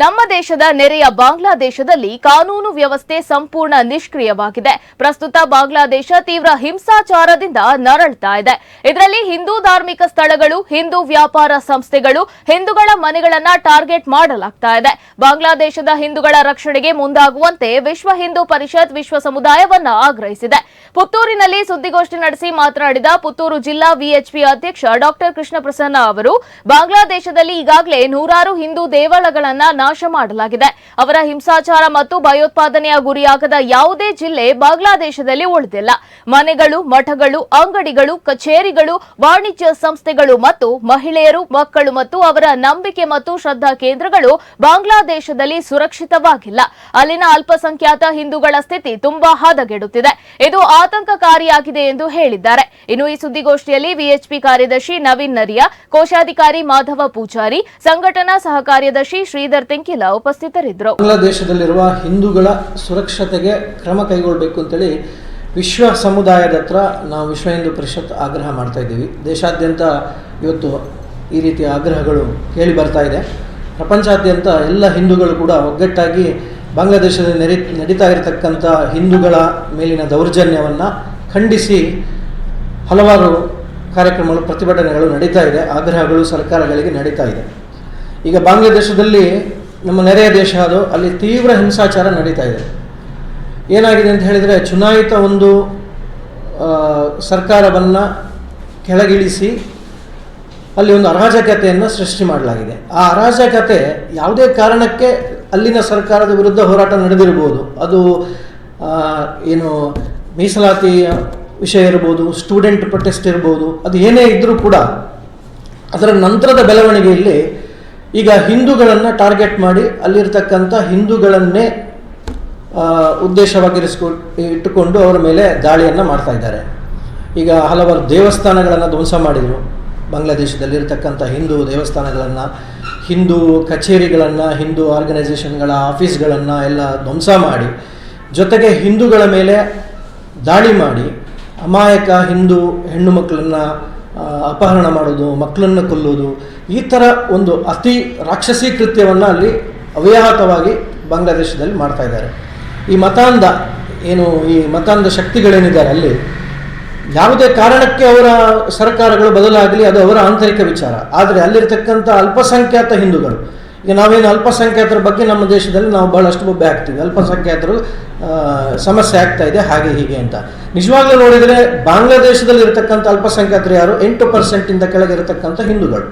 ನಮ್ಮ ದೇಶದ ನೆರೆಯ ಬಾಂಗ್ಲಾದೇಶದಲ್ಲಿ ಕಾನೂನು ವ್ಯವಸ್ಥೆ ಸಂಪೂರ್ಣ ನಿಷ್ಕ್ರಿಯವಾಗಿದೆ. ಪ್ರಸ್ತುತ ಬಾಂಗ್ಲಾದೇಶ ತೀವ್ರ ಹಿಂಸಾಚಾರದಿಂದ ನರಳ್ತಾ ಇದೆ. ಇದರಲ್ಲಿ ಹಿಂದೂ ಧಾರ್ಮಿಕ ಸ್ಥಳಗಳು, ಹಿಂದೂ ವ್ಯಾಪಾರ ಸಂಸ್ಥೆಗಳು, ಹಿಂದೂಗಳ ಮನೆಗಳನ್ನ ಟಾರ್ಗೆಟ್ ಮಾಡಲಾಗ್ತಾ ಇದೆ. ಬಾಂಗ್ಲಾದೇಶದ ಹಿಂದೂಗಳ ರಕ್ಷಣೆಗೆ ಮುಂದಾಗುವಂತೆ ವಿಶ್ವ ಹಿಂದೂ ಪರಿಷತ್ ವಿಶ್ವ ಸಮುದಾಯವನ್ನ ಆಗ್ರಹಿಸಿದೆ. ಪುತ್ತೂರಿನಲ್ಲಿ ಸುದ್ದಿಗೋಷ್ಠಿ ನಡೆಸಿ ಮಾತನಾಡಿದ ಪುತ್ತೂರು ಜಿಲ್ಲಾ ವಿಎಚ್ಪಿ ಅಧ್ಯಕ್ಷ ಡಾಕ್ಟರ್ ಕೃಷ್ಣ ಪ್ರಸನ್ನ ಅವರು, ಬಾಂಗ್ಲಾದೇಶದಲ್ಲಿ ಈಗಾಗಲೇ ನೂರಾರು ಹಿಂದೂ ದೇವಾಲಯಗಳನ್ನ ನಾಶ ಮಾಡಲಾಗಿದೆ. ಅವರ ಹಿಂಸಾಚಾರ ಮತ್ತು ಭಯೋತ್ಪಾದನೆಯ ಗುರಿಯಾಗದ ಯಾವುದೇ ಜಿಲ್ಲೆ ಬಾಂಗ್ಲಾದೇಶದಲ್ಲಿ ಉಳಿದಿಲ್ಲ. ಮನೆಗಳು, ಮಠಗಳು, ಅಂಗಡಿಗಳು, ಕಚೇರಿಗಳು, ವಾಣಿಜ್ಯ ಸಂಸ್ಥೆಗಳು ಮತ್ತು ಮಹಿಳೆಯರು, ಮಕ್ಕಳು ಮತ್ತು ಅವರ ನಂಬಿಕೆ ಮತ್ತು ಶ್ರದ್ಧಾ ಕೇಂದ್ರಗಳು ಬಾಂಗ್ಲಾದೇಶದಲ್ಲಿ ಸುರಕ್ಷಿತವಾಗಿಲ್ಲ. ಅಲ್ಲಿನ ಅಲ್ಪಸಂಖ್ಯಾತ ಹಿಂದೂಗಳ ಸ್ಥಿತಿ ತುಂಬಾ ಹದಗೆಡುತ್ತಿದೆ. ಇದು ಆತಂಕಕಾರಿಯಾಗಿದೆ ಎಂದು ಹೇಳಿದ್ದಾರೆ. ಇನ್ನು ಈ ಸುದ್ದಿಗೋಷ್ಠಿಯಲ್ಲಿ ವಿಎಚ್ಪಿ ಕಾರ್ಯದರ್ಶಿ ನವೀನ್ ನರಿಯಾ, ಕೋಶಾಧಿಕಾರಿ ಮಾಧವ ಪೂಜಾರಿ, ಸಂಘಟನಾ ಸಹ ಕಾರ್ಯದರ್ಶಿ ಶ್ರೀಧರ್ ತೆಂಕಿಲ ಉಪಸ್ಥಿತರಿದ್ದರು. ಬಾಂಗ್ಲಾದೇಶದಲ್ಲಿರುವ ಹಿಂದೂಗಳ ಸುರಕ್ಷತೆಗೆ ಕ್ರಮ ಕೈಗೊಳ್ಳಬೇಕು ಅಂತೇಳಿ ವಿಶ್ವ ಸಮುದಾಯದ ಹತ್ರ ನಾವು ವಿಶ್ವ ಹಿಂದೂ ಪರಿಷತ್ ಆಗ್ರಹ ಮಾಡ್ತಾ ಇದ್ದೀವಿ. ದೇಶಾದ್ಯಂತ ಇವತ್ತು ಈ ರೀತಿಯ ಆಗ್ರಹಗಳು ಕೇಳಿ ಬರ್ತಾ ಇದೆ. ಪ್ರಪಂಚಾದ್ಯಂತ ಎಲ್ಲ ಹಿಂದೂಗಳು ಕೂಡ ಒಗ್ಗಟ್ಟಾಗಿ ಬಾಂಗ್ಲಾದೇಶದಲ್ಲಿ ನೆರಿ, ನಡೀತಾ ಇರತಕ್ಕಂಥ ಹಿಂದೂಗಳ ಮೇಲಿನ ದೌರ್ಜನ್ಯವನ್ನು ಖಂಡಿಸಿ ಹಲವಾರು ಕಾರ್ಯಕ್ರಮಗಳು, ಪ್ರತಿಭಟನೆಗಳು ನಡೀತಾ ಇದೆ. ಆಗ್ರಹಗಳು ಸರ್ಕಾರಗಳಿಗೆ ನಡೀತಾ ಇದೆ. ಈಗ ಬಾಂಗ್ಲಾದೇಶದಲ್ಲಿ ನಮ್ಮ ನೆರೆಯ ದೇಶ ಅದು, ಅಲ್ಲಿ ತೀವ್ರ ಹಿಂಸಾಚಾರ ನಡೀತಾ ಇದೆ. ಏನಾಗಿದೆ ಅಂತ ಹೇಳಿದರೆ, ಚುನಾಯಿತ ಒಂದು ಸರ್ಕಾರವನ್ನು ಕೆಳಗಿಳಿಸಿ, ಅಲ್ಲಿ ಒಂದು ಅರಾಜಕತೆಯನ್ನು ಸೃಷ್ಟಿ ಮಾಡಲಾಗಿದೆ. ಆ ಅರಾಜಕತೆ ಯಾವುದೇ ಕಾರಣಕ್ಕೆ ಅಲ್ಲಿನ ಸರ್ಕಾರದ ವಿರುದ್ಧ ಹೋರಾಟ ನಡೆದಿರ್ಬೋದು. ಅದು ಏನು ಮೀಸಲಾತಿ ವಿಷಯ ಇರ್ಬೋದು, ಸ್ಟೂಡೆಂಟ್ ಪ್ರೊಟೆಸ್ಟ್ ಇರ್ಬೋದು, ಅದು ಏನೇ ಇದ್ದರೂ ಕೂಡ, ಅದರ ನಂತರದ ಬೆಳವಣಿಗೆಯಲ್ಲಿ ಈಗ ಹಿಂದೂಗಳನ್ನು ಟಾರ್ಗೆಟ್ ಮಾಡಿ ಅಲ್ಲಿರ್ತಕ್ಕಂಥ ಹಿಂದೂಗಳನ್ನೇ ಉದ್ದೇಶವಾಗಿರಿಸ್ಕೊ, ಇಟ್ಟುಕೊಂಡು ಅವರ ಮೇಲೆ ದಾಳಿಯನ್ನು ಮಾಡ್ತಾ ಇದ್ದಾರೆ. ಈಗ ಹಲವಾರು ದೇವಸ್ಥಾನಗಳನ್ನು ಧ್ವಂಸ ಮಾಡಿದರು. ಬಾಂಗ್ಲಾದೇಶದಲ್ಲಿರ್ತಕ್ಕಂಥ ಹಿಂದೂ ದೇವಸ್ಥಾನಗಳನ್ನು, ಹಿಂದೂ ಕಚೇರಿಗಳನ್ನು, ಹಿಂದೂ ಆರ್ಗನೈಸೇಷನ್ಗಳ ಆಫೀಸ್ಗಳನ್ನು ಎಲ್ಲ ಧ್ವಂಸ ಮಾಡಿ, ಜೊತೆಗೆ ಹಿಂದೂಗಳ ಮೇಲೆ ದಾಳಿ ಮಾಡಿ, ಅಮಾಯಕ ಹಿಂದೂ ಹೆಣ್ಣು ಮಕ್ಕಳನ್ನು ಅಪಹರಣ ಮಾಡೋದು, ಮಕ್ಕಳನ್ನು ಕೊಲ್ಲೋದು ಈ ಥರ ಒಂದು ಅತಿ ರಾಕ್ಷಸಿ ಕೃತ್ಯವನ್ನು ಅಲ್ಲಿ ಅವ್ಯಾಹತವಾಗಿ ಬಾಂಗ್ಲಾದೇಶದಲ್ಲಿ ಮಾಡ್ತಾ ಇದ್ದಾರೆ. ಈ ಮತಾಂಧ ಏನು, ಈ ಮತಾಂಧ ಶಕ್ತಿಗಳೇನಿದ್ದಾರೆ ಅಲ್ಲಿ, ಯಾವುದೇ ಕಾರಣಕ್ಕೆ ಅವರ ಸರ್ಕಾರಗಳು ಬದಲಾಗಲಿ, ಅದು ಅವರ ಆಂತರಿಕ ವಿಚಾರ. ಆದರೆ ಅಲ್ಲಿರ್ತಕ್ಕಂಥ ಅಲ್ಪಸಂಖ್ಯಾತ ಹಿಂದೂಗಳು, ಈಗ ನಾವೇನು ಅಲ್ಪಸಂಖ್ಯಾತರ ಬಗ್ಗೆ ನಮ್ಮ ದೇಶದಲ್ಲಿ ನಾವು ಬಹಳಷ್ಟು ಬೊಬ್ಬೆ ಹಾಕ್ತೀವಿ ಅಲ್ಪಸಂಖ್ಯಾತರು ಸಮಸ್ಯೆ ಆಗ್ತಾ ಇದೆ, ಹಾಗೆ ಹೀಗೆ ಅಂತ. ನಿಜವಾಗ್ಲೂ ನೋಡಿದರೆ ಬಾಂಗ್ಲಾದೇಶದಲ್ಲಿ ಇರತಕ್ಕಂಥ ಅಲ್ಪಸಂಖ್ಯಾತರು ಯಾರು? ಎಂಟು ಪರ್ಸೆಂಟಿಂದ ಕೆಳಗೆ ಇರತಕ್ಕಂಥ ಹಿಂದೂಗಳು.